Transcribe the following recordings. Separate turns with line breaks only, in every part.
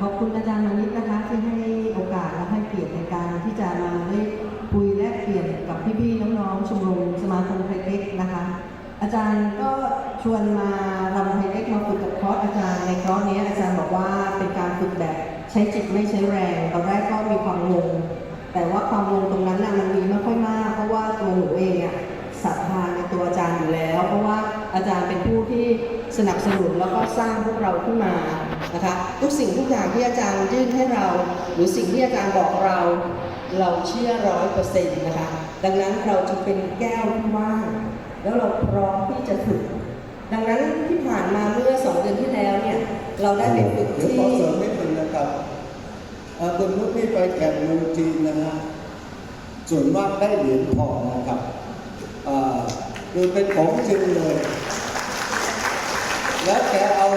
ขอบคุณอาจารย์มานิดนะคะ ที่ให้โอกาสและให้เกียรติในการที่จะมาได้คุยแลกเปลี่ยนกับพี่ๆน้องๆชมรมสมาคมไทเล็กนะคะ อาจารย์ก็ชวนมารำไทเล็กมาฝึกกับคอร์สอาจารย์ในคอร์สนี้อาจารย์บอกว่าเป็นการฝึกแบบใช้จิตไม่ใช้แรงตอนแรกก็มีความงงแต่ว่าความงงตรงนั้นน่ะมันมีไม่ค่อยมาก เพราะว่าตัวหนูเองอะศรัทธาในตัวอาจารย์อยู่แล้ว เพราะว่าอาจารย์เป็นผู้ที่สนับสนุนแล้วก็สร้างพวกเราขึ้นมา นะคะทุกสิ่งทุกอย่างที่อาจารย์ยื่นให้เรา หรือสิ่งที่อาจารย์บอกเรา เราเชื่อร้อยเปอร์เซ็นต์นะคะดังนั้นเราจะเป็นแก้วที่ว่างแล้วเราพร้อมที่จะฝึก ดังนั้นที่ผ่านมาเมื่อสองเดือนที่แล้วเนี่ยเราได้ไปฝึก
เดี๋ยว
ที่
ขอเสริมนิดนึงนะครับคุณนุชนี่ไปแข่งเมืองจีนนะฮะส่วนมากได้เหรียญทองนะครับคือเป็นของจริงเลย และแกเอา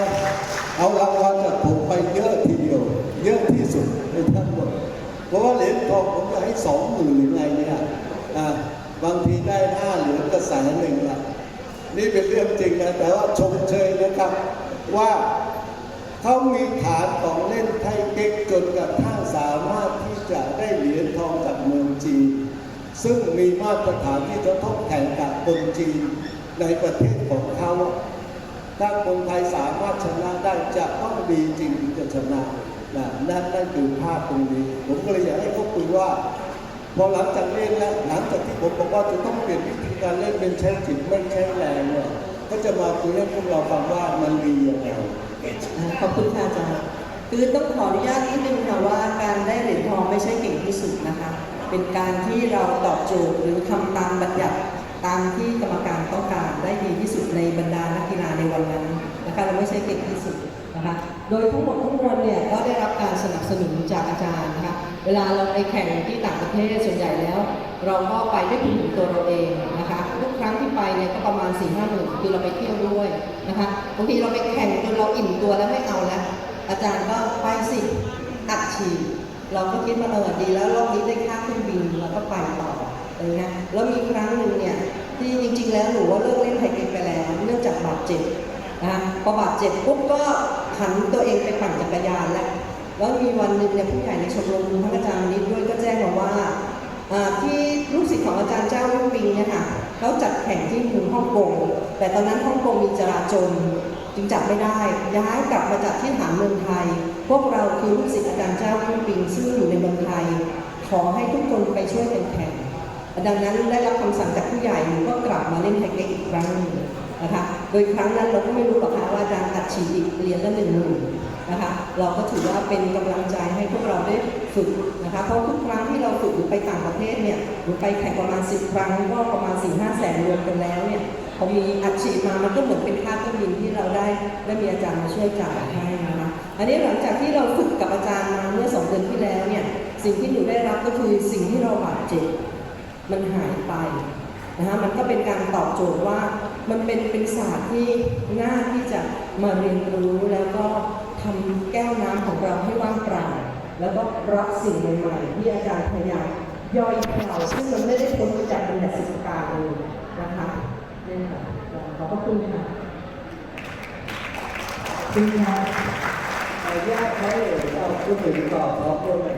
เอารางวัลจากผมไปเยอะทีเดียว เยอะที่สุดในทั้งหมด เพราะว่าเหรียญทองผมจะให้สองหมื่นหรือไงเนี่ยบางทีได้ห้าเหรียญก็แสนหนึ่งละนี่เป็นเรื่องจริงนะแต่ว่าชมเชยนะครับว่าเขามีฐานของเล่นไทยเก๊กจนกระทั่งสามารถที่จะได้เหรียญทองจากเมืองจีน ซึ่งมีมาตรฐานที่จะต้องแข่งกับคนจีนในประเทศของเขา ถ้าคนไทยสามารถชนะได้จะต้องดีจริงถึงจะชนะนะนั่นนั่นคือภาพตรงนี้ ผมก็เลยอยากให้เขาคุยว่าพอหลังจากเล่นแล้วหลังจากที่ผมบอกว่าจะต้องเปลี่ยนวิธีการเล่นเป็นใช้จิตไม่ใช้แรงเนี่ยก็จะมาคุยให้พวกเราฟังว่ามันดียังไง
ขอบคุณค่ะอาจารย์คือต้องขออนุญาตนิดนึงค่ะว่าการได้เหรียญทองไม่ใช่เก่งที่สุดนะคะ เป็นการที่เราตอบโจทย์หรือทำตามบัญญัติตามที่กรรมการต้องการได้ดี วันนั้นนะคะเราไม่ใช่เก่งที่สุดนะคะโดยทั้งหมดทั้งมวลเนี่ยก็ได้รับการสนับสนุนจากอาจารย์นะคะเวลาเราไปแข่งที่ต่างประเทศส่วนใหญ่แล้ว เราก็ไปด้วยทุนตัวเราเองนะคะทุกครั้งที่ไปเนี่ยก็ประมาณ4ี่ห้าหมื่นคือเราไปเที่ยวด้วยนะคะบางทีเราไปแข่งจนเราอิ่มตัวแล้วไม่เอาแล้วอาจารย์ก็ไปสิอัดฉีดเราก็คิดมาเออดีแล้วรอบนี้ได้ค่าเครื่องบินเราก็ไปต่ออะไรเงี้ยแล้วมีครั้งหนึ่งเนี่ยที่จริงๆ แล้วหนูว่าเลิกเล่นไทเก ดเจ็บนะคะพอบาดเจ็บปุ๊บก็หันตัวเองไปปั่นจักรยานแล้ว แล้วมีวันหนึ่งเนี่ยผู้ใหญ่ในชมรมทั้งอาจารย์นิดด้วยก็แจ้งมาว่าที่ลูกศิษย์ของอาจารย์เจ้าลูกปิงเนี่ยค่ะเขาจัดแข่งที่เมืองฮ่องกง แต่ตอนนั้นฮ่องกงมีจราจรจึงจัดไม่ได้ ย้ายกลับมาจัดที่ฐานเมืองไทย พวกเราคือลูกศิษย์อาจารย์เจ้าลูกปิงซึ่งอยู่ในเมืองไทย ขอให้ทุกคนไปช่วยกันแข่งดังนั้นได้รับคำสั่งจากผู้ใหญ่ก็กลับมาเล่นไทยเก๊กอีกครั้งหนึ่ง นะคะ โดยครั้งนั้นเราก็ไม่รู้หรอกค่ะว่าอาจารย์อัดฉีดอีกเหรียญละหนึ่งหมื่นนะคะ เราก็ถือว่าเป็นกำลังใจให้พวกเราได้ฝึกนะคะ เพราะทุกครั้งที่เราฝึกหรือไปต่างประเทศเนี่ยหรือไปแข่งประมาณ10ครั้งก็ประมาณ4 5แสนรวมกันแล้วเนี่ยพอมีอัดฉีดมา มันก็เหมือนเป็นค่าเครื่องบินที่เราได้ได้มีอาจารย์มาช่วยจ่ายให้นะคะ อันนี้หลังจากที่เราฝึกกับอาจารย์มาเมื่อสองเดือนที่แล้วเนี่ย สิ่งที่หนูได้รับก็คือสิ่งที่เราบาดเจ็บมันหายไปนะคะ มันก็เป็นการตอบโจทย์ว่า มันเป็นเป็นศาสตร์ที่ง่ายที่จะมาเรียนรู้แล้วก็ทำแก้วน้ำของเราให้ว่างเปล่า แล้วก็รับสิ่งใหม่ๆที่อาจารย์พยายามย่อยให้เราซึ่งมันไม่ได้พ้นมาจากบัญญัติสิทธิการเลยนะคะนี่ค่ะขอบพระคุณค่ะ
จริงครับขออนุญาตใช้เอาพูดถึงต่อขอพูดหน่อย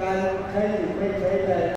การใช้ไม่ใช้แรง